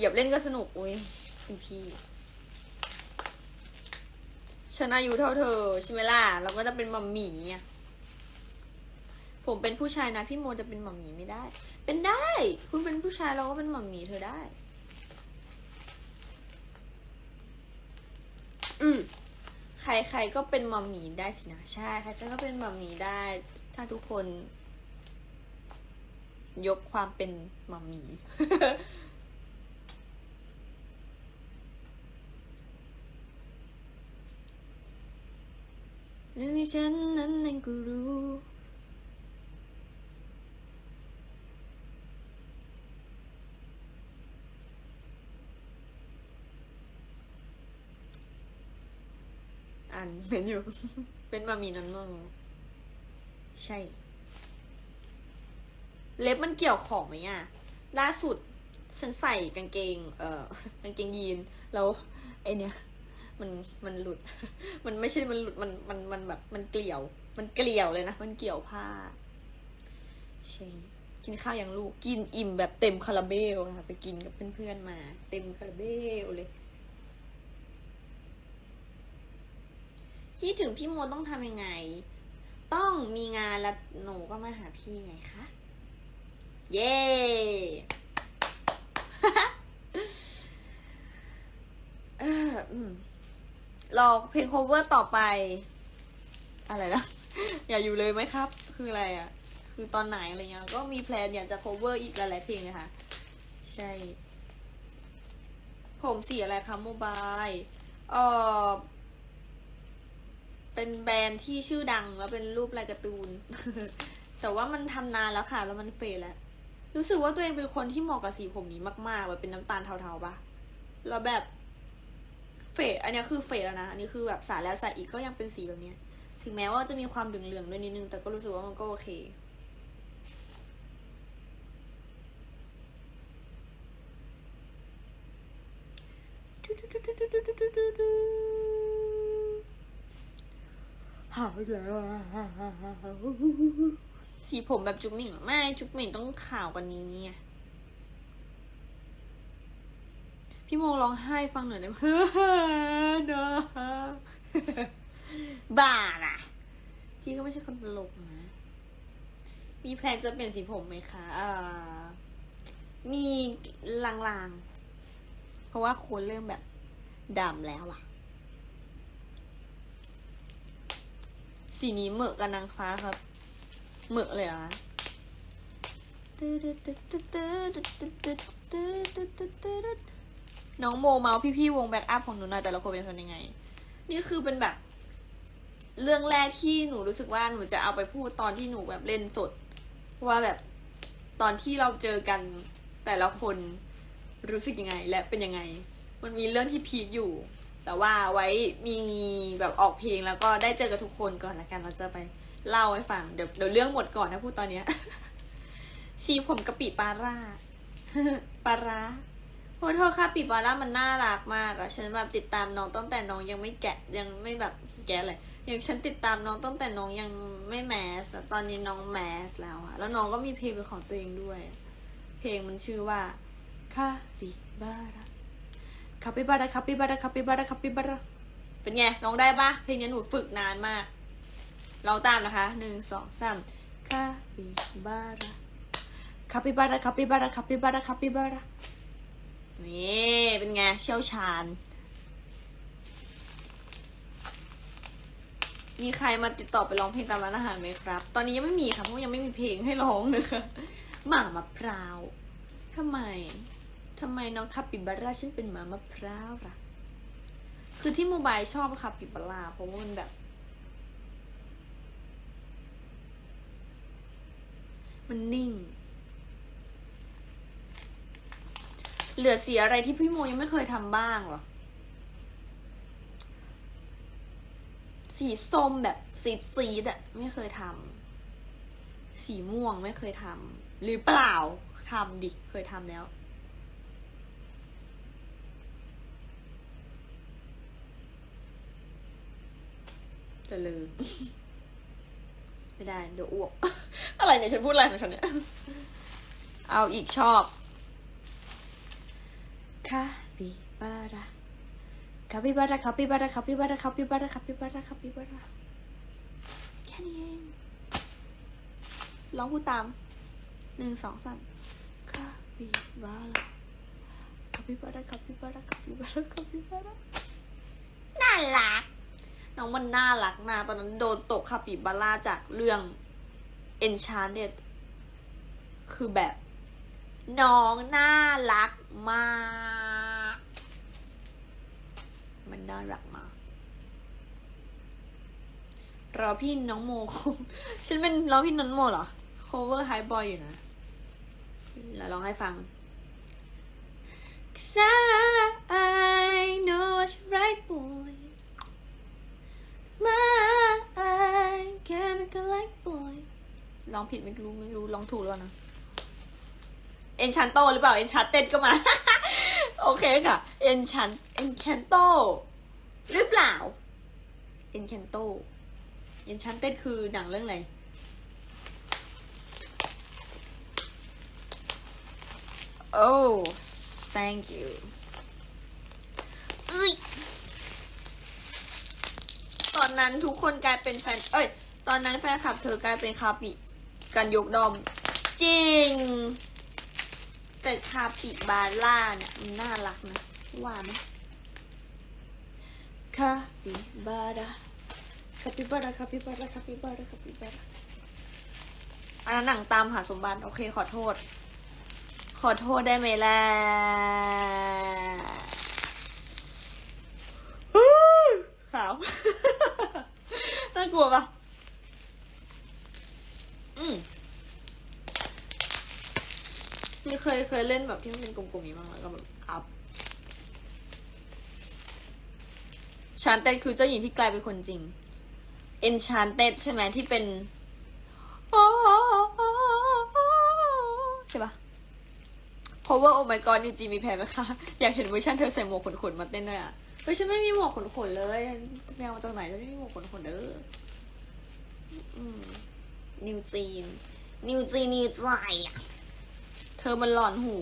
หยียบเล่นก็สนุก อุ้ยคุณพี่ฉันอายุเท่าเธอใช่ไหมล่ะเราก็จะเป็นมัมหมี่ไงผมเป็นผู้ชายนะพี่โมจะเป็นมัมหมี่ไม่ได้ เป็นได้ คุณเป็นผู้ชายเราก็เป็นมัมหมี่เธอได้ อืมใครๆก็เป็นมัมหมี่ได้สินะใช่ใครก็เป็นมัมหมี่ได้ ถ้าทุกคน ยกความเป็นมัมหมี่ เรื่องที่ฉันนั้นเองก็รู้อ่านเป็นอยู่ เป็นมามีนั้นมั้งใช่ เล็บมันเกี่ยวของไหมอะ ล่าสุด ฉันใส่กางเกง เอ่อกางเกงยีน แล้ว ไอเนี้ย มันมันหลุด มันไม่ใช่มันหลุดมันมันมันแบบมันเกลี่ยว มันเกลี่ยวเลยนะ มันเกี่ยวผ้าใช่กินข้าวอยังลูกกินอิ่มแบบเต็มคาราเบลค่ะไปกินกับเพื่อนๆมา เต็มคาราเบลเลยคิดถึงพี่โมต้องทำยังไง ต้องมีงานแล้วหนูก็มาหาพี่ไงคะเย้เอออืม รอเพลง cover ต่อไป อะไรนะ อย่าอยู่เลยไหมครับ คืออะไรอะ คือตอนไหนอะไรเงี้ย ก็มีแพลนอยากจะ cover อีกหลายๆเพลงเลยค่ะใช่ ผมสีอะไรคะโมบายเออเป็นแบรนด์ที่ชื่อดังแล้วเป็นรูปลายการ์ตูน แต่ว่ามันทำนานแล้วค่ะ แล้วมันเฟดแล้ว รู้สึกว่าตัวเองเป็นคนที่เหมาะกับสีผมนี้มากๆแบบเป็นน้ำตาลเทาๆปะแล้วแบบ ดอันนี้คือเฟดแล้วนะ อันนี้คือแบบสายแล้วสายอีกก็ยังเป็นสีแบบนี้ ถึงแม้ว่าจะมีความเหลืองๆด้วยนิดนึง แต่ก็รู้สึกว่ามันก็โอเค หาแล้วสีผมแบบจุ๊บหมิ่งไม่ จุ๊บหมิ่งต้องขาวกว่านี้ไง พี่โมร้องไห้ฟังหน่อยได้ไหมนะบ้าน่ะ พี่ก็ไม่ใช่คนตลกนะ มีแพลนจะเปลี่ยนสีผมไหมคะเอ่อมีลางๆ เพราะว่าคนเริ่มแบบดำแล้วอะสีนี้เหมือกับนางฟ้าครับ เหมือกเลยอะ น้องโมเมาพี่ๆวงแบ็กอัพของหนูหน่อยแต่ละคนเป็นคนยังไง นี่คือเป็นแบบ เรื่องแรกที่หนูรู้สึกว่าหนูจะเอาไปพูดตอนที่หนูแบบเล่นสด ว่าแบบตอนที่เราเจอกันแต่ละคนรู้สึกยังไง และเป็นยังไง มันมีเรื่องที่พีคอยู่ แต่ว่าไว้มีแบบออกเพลงแล้วก็ได้เจอกับทุกคนก่อนละกันเราจะไปเล่าให้ฟังเดี๋ยวเดี๋ยวเรื่องหมดก่อนนะพูดตอนเนี้ยสีผมกะปิปลาร่าปลาร้า โทษโทษค่ะปีปลาร่ามันน่ารักมากอะฉันแบบติดตามน้องตั้งแต่น้องยังไม่แกะยังไม่แบบแกะเลยอย่างฉันติดตามน้องตั้งแต่น้องยังไม่แมสอะตอนนี้น้องแมสแล้วอะแล้วน้องก็มีเพลงเป็นของตัวเองด้วย เพลงมันชื่อว่าคาปิบาร่าคาปิบาราคาปิบาราคาปิบาราคาปิบาราเป็นไงร้องได้ปะเพลงนี้หนูฝึกนานมากร้องตามนะคะหนึ่งสองสามคาปิบาราคาปิบาราคาปิบาราคาปิบาราคาปิบารา นี่เป็นไงเชี่ยวชาญ มีใครมาติดต่อไปร้องเพลงตามร้านอาหารไหมครับ ตอนนี้ยังไม่มีค่ะเพราะยังไม่มีเพลงให้ร้องนะคะหมามะพร้าวทำไมทำไมน้องคาปิบาร่าฉันเป็นหมามะพร้าวล่ะ คือที่โมบายชอบคาปิบาร่าเพราะว่ามันแบบ มันนิ่ง เหลือสีอะไรที่พี่โมยังไม่เคยทำบ้างเหรอ สีส้มแบบซีดซีดอะไม่เคยทำสีม่วงไม่เคยทำหรือเปล่าทำดิเคยทำแล้วจะลืมไม่ได้เดี๋ยวอ้วก อะไรเนี่ยฉันพูดอะไรของฉันเนี่ย เอาอีกชอบ คาปิบาราคาปิบาราคาปิบาราคาปิบาราคาปิบาราคาปิบาราคาปิบาราแค่นี้เองร้องพูดตามหนึ่งสองสามคาปิบาราคาปิบาราคาปิบาราคาปิบาราคาปิบาราน่ารักน้องมันน่ารักมากตอนนั้นโดนตกคาปิบาร่าจากเรื่อง Enchanted คือแบบ น้องน่ารักมาก มันน่ารักมาก รอพี่น้องโมฉันเป็นรอพี่น้องโมเหรอ cover high boy อยู่นะแล้วร้องให้ฟัง Cause I know what you right boy My chemical like boy ร้องผิดไม่รู้ไม่รู้ร้องถูกแล้วนะ เอ็นชันโตหรือเปล่าเอ็นชันเต็ดก็มา โอเคค่ะเอ็นชันเอ็นแคนโตหรือเปล่าเอ็นแคนโตเอ็นชันเต็ดคือหนังเรื่องอะไรโอ้ thank you เอ้ยตอนนั้นทุกคนกลายเป็นแฟน เอ้ย ตอนนั้นแฟนคลับเธอกลายเป็นคาปิกันยกดอม จริง แต่คาปิบาร่าเนี่ยมันน่ารักนะ ว่าไหมคาปิบาร่าคาปิบาร่าคาปิบาร่าคาปิบาร่าคาปิบาร่าอันนั้นหนังตามหาสมบัติโอเคขอโทษ ขอโทษได้ไหมล่ะขาวน่ากลัวปะอืม นี่เคยเคยเล่นแบบที่มันเป็นกลมๆนี้บ้างแล้วก็แบบอัพชานเต็ดคือเจ้าหญิงที่กลายเป็นคนจริงเอนชานเต็ดใช่ไหมที่เป็นใช่ปะ cover oh my god นิวจีมีแพ้ไหมคะ อยากเห็นเวอร์ชันเธอใส่หมวกขนๆมาเต้นด้วยอะเฮ้ยฉันไม่มีหมวกขนๆเลยแมวมาจากไหนฉันไม่มีหมวกขนๆเด้ออนิวจีนนิวจีนนิวใจอะ เธอมันหลอนหู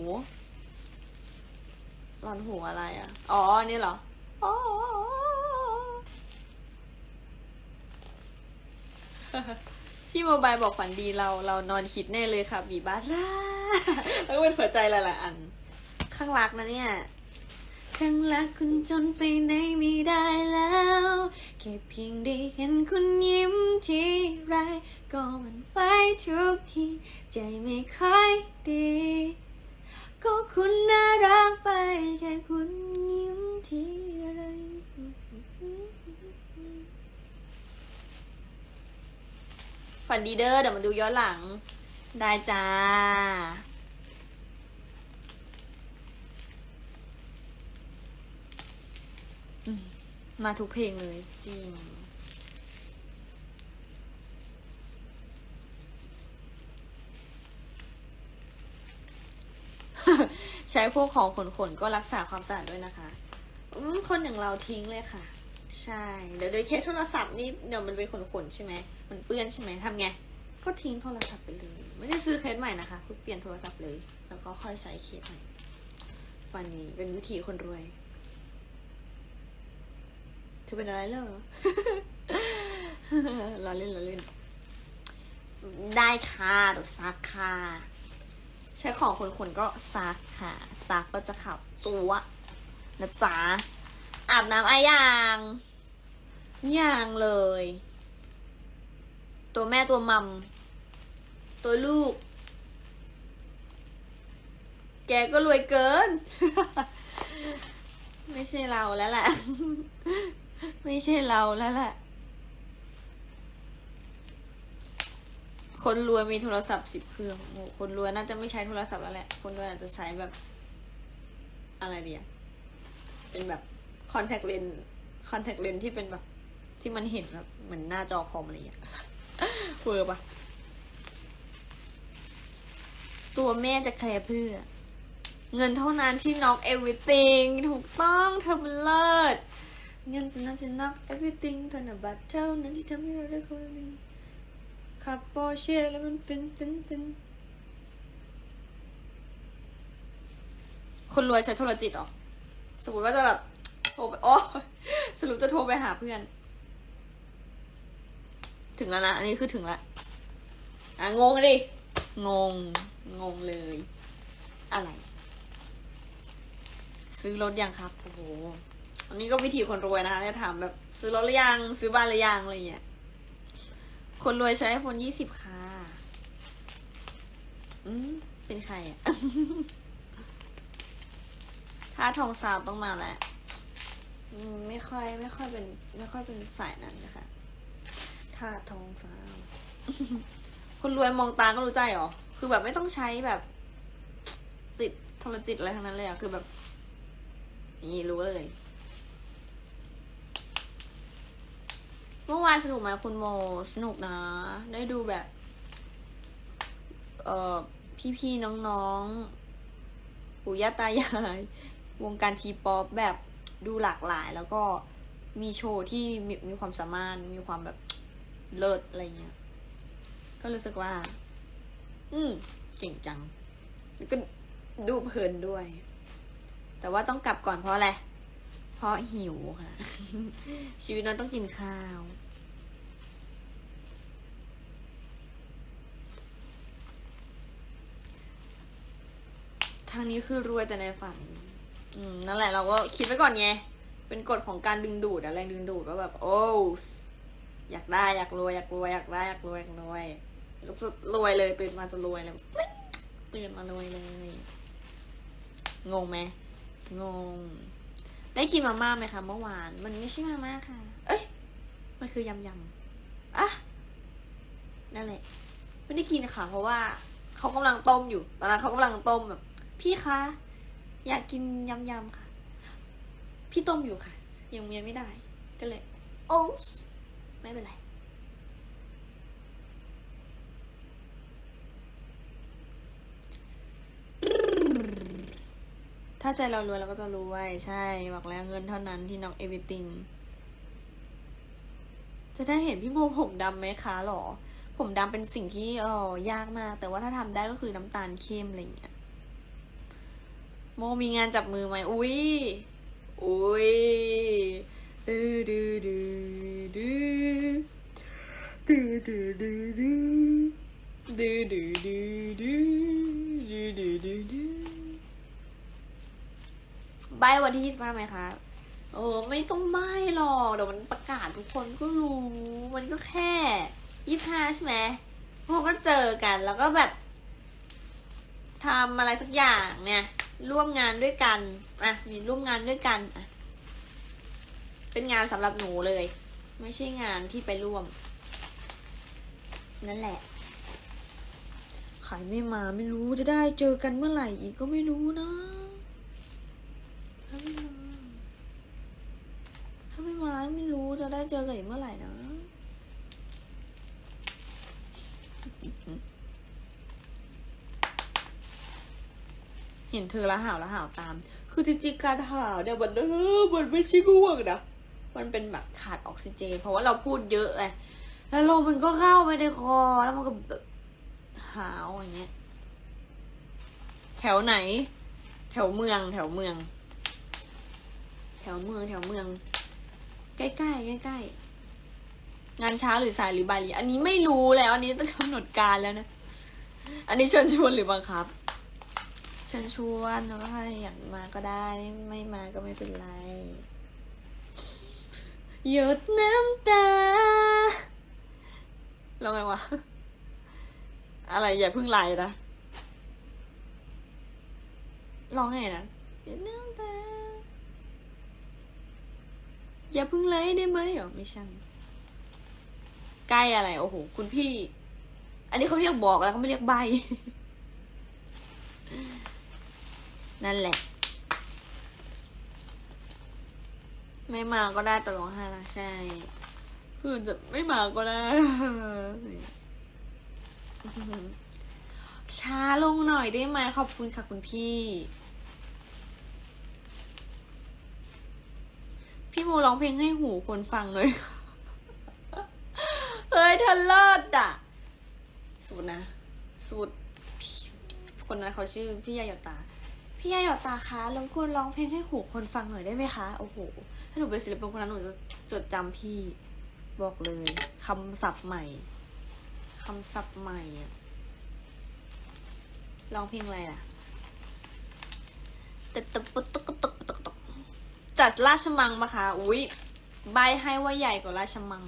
หลอนหูอะไรอะ อ๋อ นี่เหรอ อ๋อพี่โมบายบอกฝันดีเราเรานอนคิดแน่เลยค่ะ บีบาร่าแล้วเป็นหัวใจหลายๆอัน ข้างรักนะเนี่ย ข้งรักคุณจนไปไหนไม่ได้แล้ว แค่เพียงได้เห็นคุณยิ้มทีไร ก็มันไปทุกที ใจไม่ค่อยดี ก็คุณน่ารักไปแค่คุณยิ้มทีไรฝันดีเด้อเดี๋ยวมาดูย้อนหลัง ได้จ้า มาทุกเพลงเลยจริง ใช้พวกของขนๆก็รักษาความสะอาดด้วยนะคะอืมคนอย่างเราทิ้งเลยค่ะ ใช่ เดี๋ยวโดยเคสโทรศัพท์นี่เดี๋ยวมันเป็นขนๆใช่ไหมมันเปื้อนใช่ไหมทำไง ก็ทิ้งโทรศัพท์ไปเลย ไม่ได้ซื้อเคสใหม่นะคะคือเปลี่ยนโทรศัพท์เลย แล้วก็ค่อยใช้เคสใหม่วันนี้เป็นวิธีคนรวย เธอเป็นอะไรเหรอเราเล่นเราเล่น ได้ค่ะเดี๋ยวซักค่ะ ใช้ของคนคนๆก็ซักค่ะ ซักก็จะขับจัวนะจ๊ะ อาบน้ำอายางยางเลย ตัวแม่ตัวมัม ตัวลูก แกก็รวยเกิน ไม่ใช่เราแล้วแหละ ไม่ใช่เราแล้วแหละ คนรวยมีโทรศัพท์สิบเครื่องโอ้คนรวยน่าจะไม่ใช้โทรศัพท์แล้วแหละ คนรวยอาจจะใช้แบบ อะไรเดียเป็นแบบคอนแทคเลนคอนแทคเลนที่เป็นแบบ ที่มันเห็นแบบเหมือนหน้าจอคอมอะไรอย่างเงี้ยเวอร์ปะตัวแม่จะแคร์เพื่อ เงินเท่านั้นที่น็อก everything ถูกต้องเธอเลิศ งินนั้นจะน็อก everything ธนบัตรเท่านั้นที่ทำให้เราได้คนเป็นขับปอเช่แล้วมันฟินฟินฟินคนรวยใช้โทรจิตหรอ สมมติว่าจะแบบโทรไปโอ้สรุปจะโทรไปหาเพื่อน ถึงแล้วนะ อันนี้คือถึงล้วอะ งงดิ งง งงเลย อะไร ซื้อรถยังครับ โอ้โห อันนี้ก็วิธีคนรวยนะคะเนี่ยถามแบบซื้อรถหรือยัง ซื้อบ้านหรือยังอะไรเงี้ย คนรวยใช้ไอโฟนยี่สิบค่ะอืมเป็นใครอะถ้าทองสาวต้องมาแหละอืมไม่ค่อย ไม่ค่อยเป็น ไม่ค่อยเป็นสายนั้นนะคะถ้าทองสาวคนรวยมองตาก็รู้ใจหรอ คือแบบไม่ต้องใช้แบบจิตทรจิตอะไรทั้งนั้นเลยอะคือแบบนี่รู้เลย เมื่อวานสนุกไหมคุณโมสนุกนะ ได้ดูแบบ เอ่อพี่ๆน้องๆปู่ย่าตายาย วงการทีป๊อปแบบดูหลากหลาย แล้วก็มีโชว์ที่มีมีความสามารถมีความแบบเลิศอะไรเงี้ย ก็รู้สึกว่า อืมเก่งจัง แล้วก็ดูเพลินด้วย แต่ว่าต้องกลับก่อนเพราะอะไร เพราะหิวค่ะ ชีวิตเราต้องกินข้าว ทางนี้คือรวยแต่ในฝัน อืมนั่นแหละเราก็คิดไว้ก่อนไง เป็นกฎของการดึงดูดอะแรงดึงดูดว่าแบบ โอ้อยากได้อยากรวยอยากรวยอยากได้อยากรวยอยากรวยก็จะรวยเลยตื่นมาจะรวยเลยตื่นมารวยเลย งงไหมงง ได้กินมาม่าไหมคะเมื่อวาน มันไม่ใช่มาม่าค่ะ เอ้ย มันคือยำยำอะนั่นแหละ ไม่ได้กินค่ะ เพราะว่าเขากำลังต้มอยู่ ตอนนั้นเขากำลังต้มแบบ พี่คะ อยากกินยำยำค่ะ พี่ต้มอยู่ค่ะ ยังยังไม่ได้ ก็เลย โอ้ไม่เป็นไร ถ้าใจเรารวยเราก็จะรวยใช่ บอกแล้วเงินเท่านั้นที่น็อกเอวิติงจะได้เห็นพี่โมผมดำไหมคะหรอ ผมดำเป็นสิ่งที่เออยากมาก แต่ว่าถ้าทำได้ก็คือน้ำตาลเข้มอะไรอย่างเงี้ย โมมีงานจับมือไหมอุ้ยอุ้ยดื้อดื้อดื้อดื้อดื้อดื้อดื้อดื้อดื้อดื้อดื้อดื้อดื้อดื้อดื้อดื้อใบวันที่ยี่สิบห้าไหมคะเออไม่ต้องใบหรอกเดี๋ยวมันประกาศทุกคนก็รู้ มันก็แค่ยี่สิบห้าใช่ไหมพวกก็เจอกันแล้วก็แบบทำอะไรสักอย่างเนี่ย ร่วมงานด้วยกันอะมีร่วมงานด้วยกันอะเป็นงานสำหรับหนูเลย ไม่ใช่งานที่ไปร่วม นั่นแหละใครไม่มาไม่รู้จะได้เจอกันเมื่อไหร่อีกก็ไม่รู้นะถ้าไม่มาถ้าไม่มาไม่รู้จะได้เจอกันอีกเมื่อไหร่นะ เห็นเธอละห่าวละห่าวตาม คือจริงๆการห่าวเนี่ยมันเออมันไม่ใช่ง่วงนะ มันเป็นแบบขาดออกซิเจน เพราะว่าเราพูดเยอะไงแล้วลมมันก็เข้าไปในคอ แล้วมันก็แบบหาวอย่างเงี้ย แถวไหน แถวเมือง แถวเมือง แถวเมือง แถวเมือง ใกล้ๆใกล้ๆงานเช้าหรือสายหรือบ่ายหรืออันนี้ไม่รู้แล้ว อันนี้ต้องกำหนดการแล้วนะ อันนี้ชิญชวนหรือบังคับ เชิญชวนแล้วก็ให้อยากมาก็ได้ ไม่มาก็ไม่เป็นไร หยดน้ำตาแล้วไงวะ อะไรอย่าเพิ่งไลน์นะร้องไงนะหยดน้ำตา อย่าเพิ่งไลน์ได้ไหมเหรอไม่ใช่ใกล้อะไร โอ้โห คุณพี่ อันนี้เขาเรียกบอกแล้วเขาไม่เรียกใบ นั่นแหละ ไม่มาก็ได้แต่ร้องไห้ละใช่คือจะไม่มาก็ได้ ช้าลงหน่อยได้ไหมขอบคุณค่ะคุณพี่ พี่โมร้องเพลงให้หูคนฟังเลยเฮ้ยทันเลิศอะสูตรนะสูตรคนนั้นเขาชื่อพี่ยายตา พี่ยายอดตาคะรบกวนร้องเพลงให้หูคนฟังหน่อยได้ไหมคะ โอ้โห ถ้าหนูเป็นศิลปินคนนั้นหนูจะจดจำพี่ บอกเลยคำศัพท์ใหม่คำศัพท์ใหม่อะร้องเพลงอะไรล่ะตึกตึกตึกตึกตึกตึกตึกจัดราชมังปะคะ อุ้ยใบให้ว่าใหญ่กว่าราชมัง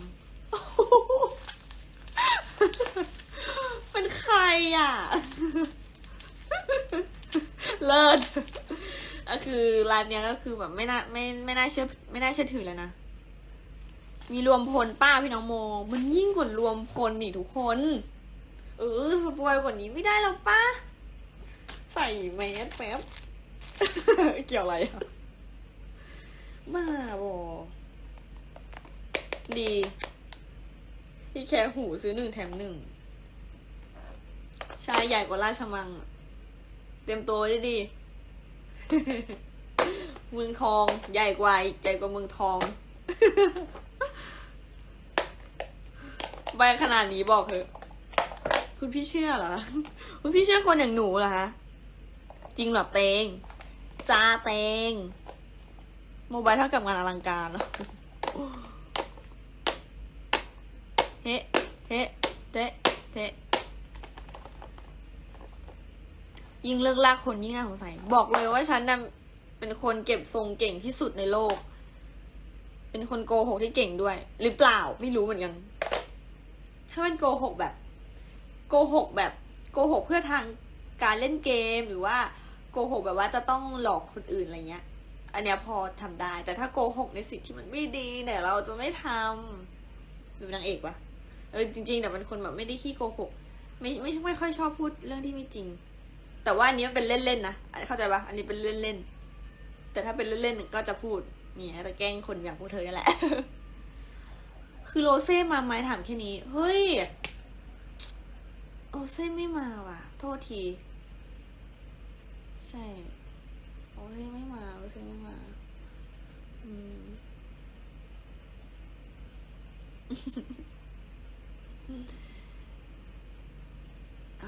เป็นใครอะ เลิศก็คือร้านเนี้ยก็คือแบบไม่น่าไม่ไม่น่าเชื่อไม่น่าเชื่อถือแล้วนะ มีรวมพลป้าพี่น้องโม มันยิ่งกว่ารวมพลนี่ทุกคน เออสปอยกว่านี้ไม่ได้แล้วป้า ใส่แมสแป๊บ เกี่ยวอะไรอะบ้าบอดีพี่แค่หูซื้อหนึ่งแถมหนึ่งชายใหญ่กว่าราชมังอะ เตรียมตัวได้ดี เมืองทองใหญ่กว่าอีกใหญ่กว่าเมืองทอง ใบขนาดนี้บอกเถอะ คุณพี่เชื่อเหรอ คุณพี่เชื่อคนอย่างหนูเหรอคะจริงเหรอเตงจ้าเตงโมบายเท่ากับงานอลังการเหรอเฮ้เฮ้เตะเตะ ยิ่งเลิกลากคนยิ่งน่าสงสัย บอกเลยว่าฉันน่ะเป็นคนเก็บทรงเก่งที่สุดในโลก เป็นคนโกหกที่เก่งด้วย หรือเปล่าไม่รู้เหมือนกัน ถ้ามันโกหกแบบ โกหกแบบโกหกเพื่อทางการเล่นเกมหรือว่าโกหกแบบว่าจะต้องหลอกคนอื่นอะไรเงี้ย อันเนี้ยพอทำได้ แต่ถ้าโกหกในสิ่งที่มันไม่ดีเนี่ยเราจะไม่ทำดูนางเอกปะเออจริง ๆ แต่เป็นคนแบบไม่ได้ขี้โกหก ไม่ไม่ไม่ค่อยชอบพูดเรื่องที่ไม่จริง แต่ว่าอันนี้มันเป็นเล่นๆนะเข้าใจปะอันนี้เป็นเล่นๆแต่ถ้าเป็นเล่นๆก็จะพูดเนี่ยแต่แกล้งคนอย่างพวกเธอนี่แหละ คือโรเซ่มาไหมถามแค่นี้ เฮ้ยโรเซ่ไม่มาว่ะ โทษที ใช่โรเซ่ไม่มาโรเซ่ไม่มา อืม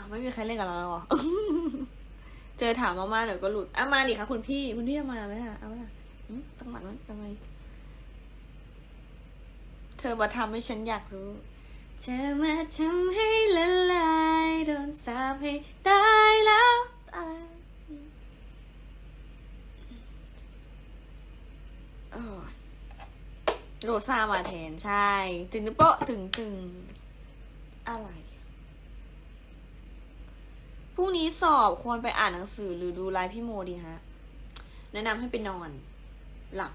ไม่มีใครเล่นกับเราแล้วเหรอ เจอถามมามาเดี๋ยวก็หลุดอะมาดิค่ะคุณพี่ คุณพี่จะมาไหมอะ เอาล่ะตั้งหมัดมั้ยทำไม เธอมาทำให้ฉันอยากรู้ เธอมาทำให้ละลายโดนสาปให้ตายแล้วตายโอ้ยโรซามาแทนใช่ ถึงนึกโป๊ะถึงถึงอะไร พรุ่งนี้สอบควรไปอ่านหนังสือหรือดูไลฟ์พี่โมดีฮะ แนะนำให้ไปนอน หลับ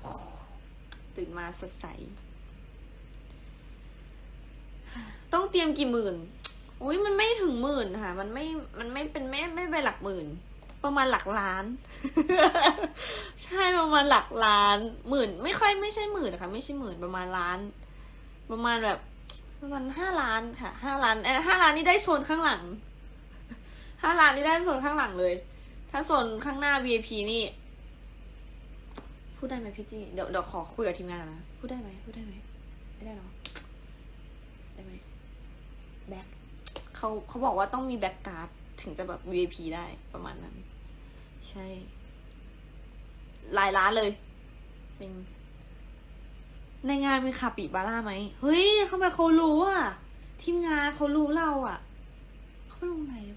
ตื่นมาสดใส ต้องเตรียมกี่หมื่นอุ้ยมันไม่ถึงหมื่นค่ะ มันไม่ มันไม่เป็นไม่ไม่ไปหลักหมื่น ประมาณหลักล้าน ใช่ประมาณหลักล้านหมื่น ไม่ค่อยไม่ใช่หมื่นนะคะไม่ใช่หมื่นประมาณล้าน ประมาณแบบประมาณห้าล้านค่ะห้าล้านเออห้าล้านนี่ได้โซนข้างหลัง ถ้าร้านนี้ได้โซนข้างหลังเลย ถ้าโซนข้างหน้า VIP นี่ พูดได้ไหมพี่จีเดี๋ยวเดี๋ยวขอคุยกับทีมงานนะ พูดได้ไหมพูดได้ไหมไม่ได้เนาะได้ไหมแบ็คเขาเขาบอกว่าต้องมีแบ็คการ์ดถึงจะแบบ VIP ได้ประมาณนั้น ใช่หลายร้านเลยจริงในงานมีคาปิบาร่าไหม เฮ้ยทำไมเขารู้อะ ทีมงานเขารู้เราอะ เขาไปลงไหนเปล่าเขาไปลงไหน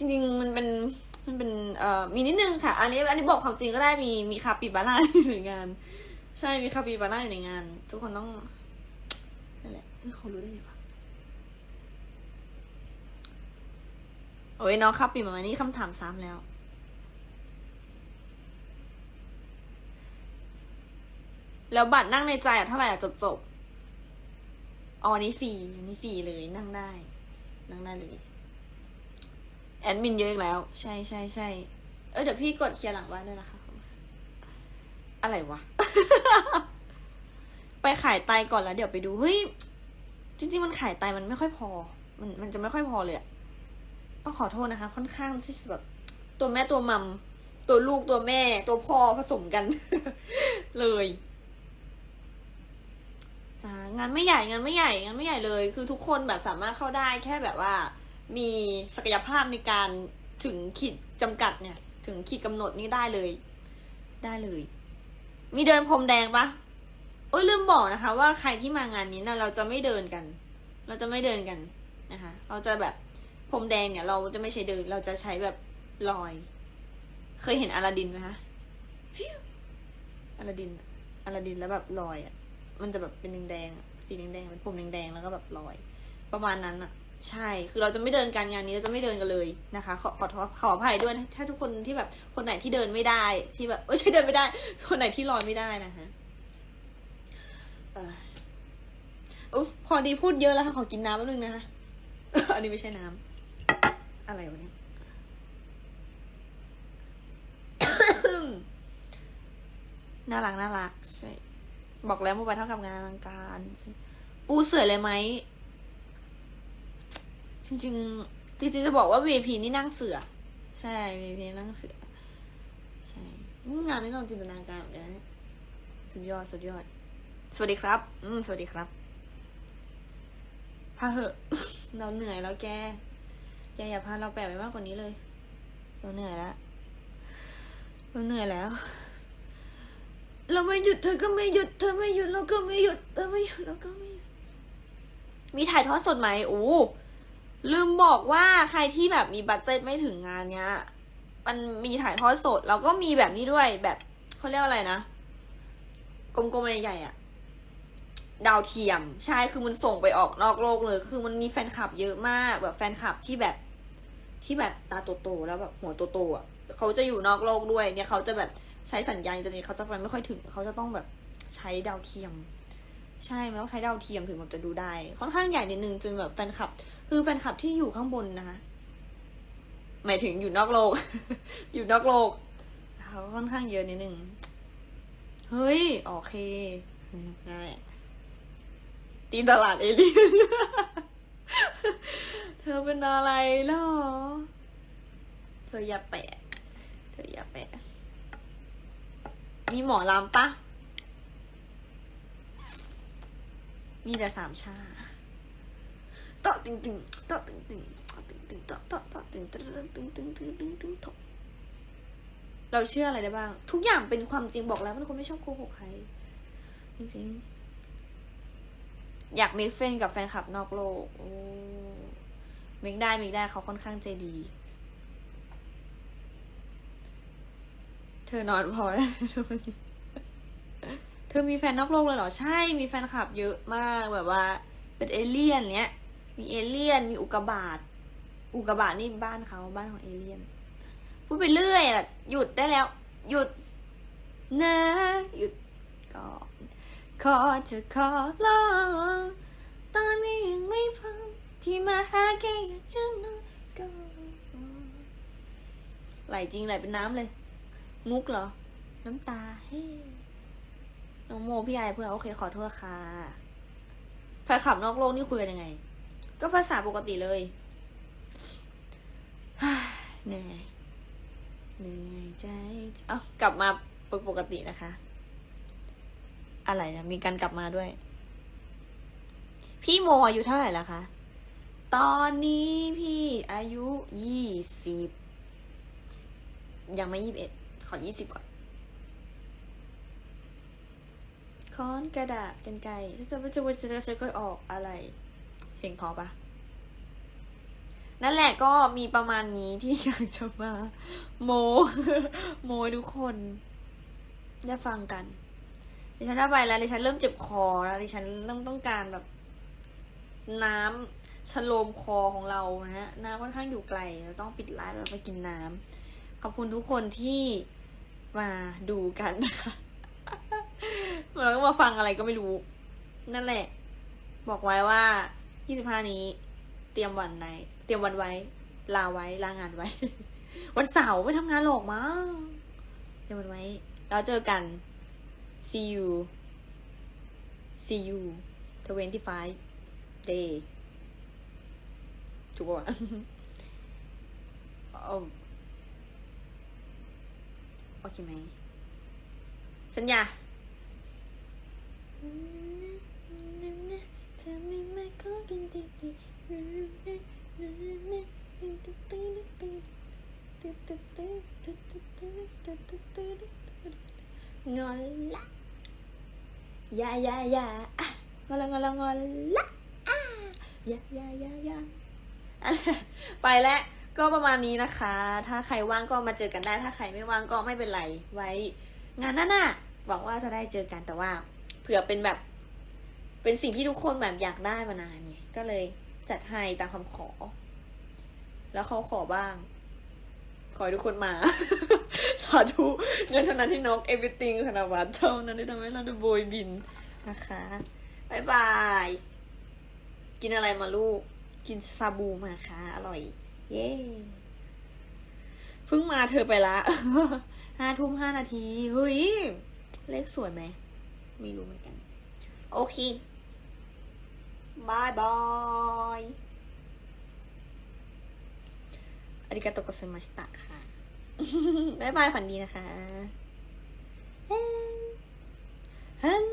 จริงๆ มันเป็นมันเป็นเอ่อมีนิดนึงค่ะ อันนี้อันนี้บอกความจริงก็ได้มีมีคาปิบาร่าอยู่ในงาน ใช่มีคาปิบาร่าอยู่ในงาน ทุกคนต้องนั่นแหละเอ้ยเขารู้ได้ไงวะโอ้ยน้องคาปิมานี่คำถามซ้ำแล้วแล้วบัตรนั่งในใจอะเท่าไหร่อะจบจบๆอ๋อนี้ฟรีนนี้ฟรีเลยนั่งได้ นั่งได้เลย แอดมินเยอะอีกแล้ว ใช่ใช่ใช่เออเดี๋ยวพี่กดเคลียร์หลังบ้านด้วยนะคะ อะไรวะ ไปขายไตก่อนแล้ว เดี๋ยวไปดู เฮ้ย จริง ๆ มันขายไตมันไม่ค่อยพอ มันมันจะไม่ค่อยพอเลยอะต้องขอโทษนะคะ ค่อนข้างที่แบบ ตัวแม่ตัวมัม ตัวลูกตัวแม่ ตัวพ่อผสมกัน เลยงานไม่ใหญ่งานไม่ใหญ่งานไม่ใหญ่เลย คือทุกคนแบบสามารถเข้าได้แค่แบบว่า มีศักยภาพในการถึงขีดจำกัดเนี่ย ถึงขีดกำหนดนี่ได้เลย ได้เลย มีเดินพรมแดงปะโอ้ยลืมบอกนะคะ ว่าใครที่มางานนี้นะเราจะไม่เดินกัน เราจะไม่เดินกันนะคะ เราจะแบบพรมแดงเนี่ย เราจะไม่ใช้เดิน เราจะใช้แบบลอย เคยเห็นอลาดินไหมคะฟิวอลาดินอลาดินแล้วแบบลอยอะ มันจะแบบเป็นแดงๆสีแดงๆเป็นผมแดงๆแล้วก็แบบลอย ประมาณนั้นอะ ใช่ คือเราจะไม่เดินกันงานนี้เราจะไม่เดินกันเลยนะคะ ขอขอโทษขออภัยด้วย ถ้าทุกคนที่แบบ คนไหนที่เดินไม่ได้ ที่แบบเออใช่เดินไม่ได้ คนไหนที่ลอยไม่ได้นะคะเอ,อ,อพอดีพูดเยอะแล้วค่ะ ขอกินน้ำแป๊บนึงนะคะ อันนี้ไม่ใช่น้ำ อะไรวะเนี่ยน่ารักน่ารักใช่ บอกแล้วว่าไปเท่ากับงานอลังการใช่ปูเสือเลยไหม จริงๆจริงๆจะบอกว่า VIP นี่นั่งเสือ ใช่ VIP นั่งเสือ ใช่งานนี้เราจินตนาการเหมือนกันสุดยอดสุดยอด สวัสดีครับ อืมสวัสดีครับพาเหอะ เราเหนื่อยแล้วแก แกอย่าพาเราแปลไปมากกว่านี้เลย เราเหนื่อยแล้ว เราเหนื่อยแล้ว เราไม่หยุดเธอก็ไม่หยุดเธอไม่หยุดเราก็ไม่หยุดเธอไม่หยุดเราก็ไม่หยุดมีถ่ายทอดสดไหมโอ้ ลืมบอกว่าใครที่แบบมีบัตเจ็ตไม่ถึงงานเนี้ย มันมีถ่ายทอดสด แล้วก็มีแบบนี้ด้วยแบบเขาเรียกอะไรนะ กลมๆใหญ่ๆอะดาวเทียม ใช่คือมันส่งไปออกนอกโลกเลย คือมันมีแฟนคลับเยอะมาก แบบแฟนคลับที่แบบที่แบบตาโตๆแล้วแบบหัวโตๆอะเขาจะอยู่นอกโลกด้วย เนี่ยเขาจะแบบใช้สัญญาณอินเทอร์เน็ตเขาจะไปไม่ค่อยถึงเขาจะต้องแบบใช้ดาวเทียม ใช่มันต้องใช้ดาวเทียมถึงแบบจะดูได้ ค่อนข้างใหญ่นิดนึงจนแบบแฟนคลับ คือแฟนคลับที่อยู่ข้างบนนะคะ หมายถึงอยู่นอกโลก อยู่นอกโลกเขาค่อนข้างเยอะนิดนึง เฮ้ย โอเคง่ายตีตลาดเอเลี่ยนเธอเป็นอะไรหรอเธออย่าแปะ เธออย่าแปะ มีหมอลำปะ มีแต่สามชา ต่อติงติงต่อติงติงตอติงติงต่อต่อต่อติงตึงตึงตึงตึงตึงตึงตึงถกเราเชื่ออะไรได้บ้าง ทุกอย่างเป็นความจริงบอกแล้วมันคนไม่ชอบโกหกใคร จริงๆ อยากมีเฟนกับแฟนคลับนอกโลกโอ้เมกได้เมกได้เขาค่อนข้างใจดี เธอนอนพอแล้วเธอมีแฟนนอกโลกเลยเหรอ ใช่มีแฟนคลับเยอะมากแบบว่า เป็นเอเลี่ยนเนี้ย มีเอเลี่ยน มีอุกกาบาตอุกกาบาตนี่บ้านเขาบ้านของเอเลี่ยน พูดไปเรื่อยอะหยุดได้แล้ว หยุด นะ หยุดก่อนขอจะขอลองตอนนี้ยังไม่พร้อมที่มาหาแค่อยากจะนอนก่อนไหลจริงไหลเป็นน้ำเลย มุกเหรอ น้ำตาเฮ้น้องโมพี่ไอเพื่อนโอเคขอโทษค่ะแฟนขับนอกโลกนี่คุยกันยังไง ก็ภาษาปกติเลยเหนื่อยเหนื่อยใจเอ้ากลับมาเป็นปกตินะคะ อะไรนะมีการกลับมาด้วย พี่โมอายุเท่าไหร่แล้วคะ ตอนนี้พี่อายุยี่สิบยังไม่ยี่สิบเอ็ดขอยี่สิบก่อนค้อนกระดาษกันไกรถ้าจะจะจะจะจะก็ออกอะไร เพลงพอปะนั่นแหละก็มีประมาณนี้ที่อยากจะมา โม โมทุกคน ได้ฟังกันดิฉันจะไปแล้วดิฉันเริ่มเจ็บคอแล้วดิฉันเริ่มต้องการแบบ น้ำชโลมคอของเรานะฮะน้ำค่อนข้างอยู่ไกลเราต้องปิดไลน์แล้วไปกินน้ำขอบคุณทุกคนที่มาดูกันนะคะแล้วก็มาฟังอะไรก็ไม่รู้ นั่นแหละ บอกไว้ว่า 25นี้ เตรียมวันไหนเตรียมวันไว้ ลาไว้ ลางานไว้ วันเสาร์ไม่ทำงานหรอกมั้งเตรียมวันไว้แล้วเจอกัน see you see you 25 day ถูกป่ะวะโอเคไหม สัญญาเธ งอนละยายายาอะงอนละงอนละงอนละอะยายายายาไปแล้วก็ประมาณนี้นะคะ ถ้าใครว่างก็มาเจอกันได้ ถ้าใครไม่ว่างก็ไม่เป็นไร ไว้ งานหน้าน่ะหวังว่าจะได้เจอกันแต่ว่า เผื่อเป็นแบบ เป็นสิ่งที่ทุกคนแบบอยากได้มานานไงก็เลยจัดให้ตามคำขอ แล้วเขาขอบ้าง ขอให้ทุกคนมา สาธุเงินเท่านั้นที่นก everything ธนวัฒน์เท่านั้นที่ทำให้เราได้โบยบินนะคะบายบาย กินอะไรมาลูก กินซาบูมาค่ะ อร่อย เย้เพิ่งมาเธอไปละห้าทุ่มห้านาที เฮ้ย เลขสวยไหม ไม่รู้เหมือนกัน โอเค บายบายอาริกาโตโกเซมาสตะค่ะบายบายฝันดีนะคะฮัน